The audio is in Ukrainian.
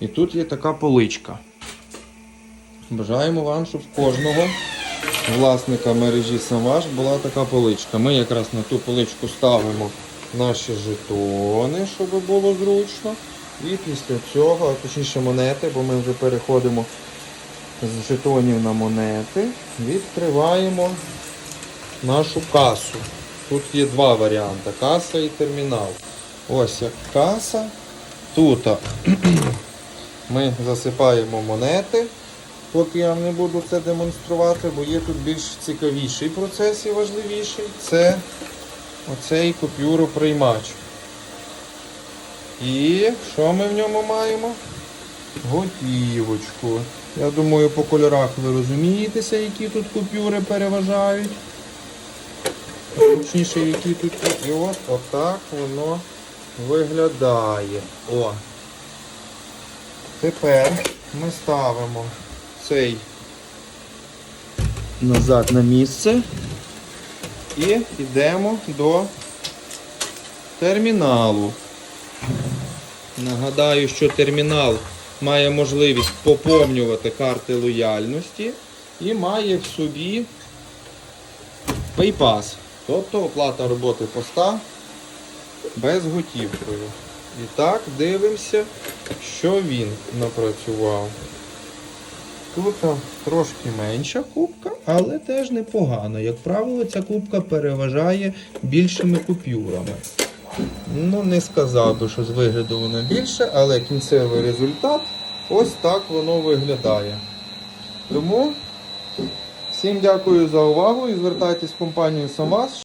І тут є така поличка. Бажаємо вам, щоб в кожного власника мережі Самваш була така поличка. Ми якраз на ту поличку ставимо наші жетони, щоб було зручно. І після цього, точніше монети, бо ми вже переходимо з жетонів на монети, відкриваємо нашу касу. Тут є два варіанти каса і термінал. Ось як каса. Тут ми засипаємо монети. Поки я не буду це демонструвати, бо є тут більш цікавіший процес і важливіший. Це оцей купюроприймач. І що ми в ньому маємо? Готівочку. Я думаю, по кольорах ви розумієтеся, які тут купюри переважають. Точніше, які тут і от отак воно виглядає. О. Тепер ми ставимо цей назад на місце і йдемо до терміналу. Нагадаю, що термінал має можливість поповнювати карти лояльності і має в собі PayPass, тобто оплата роботи поста безготівкою. І так, дивимося, що він напрацював. Тут трошки менша кубка, але теж непогано. Як правило, ця кубка переважає більшими купюрами. Ну, не сказав би, що з вигляду воно більше, але кінцевий результат ось так воно виглядає. Тому всім дякую за увагу і звертайтесь в компанію Самас.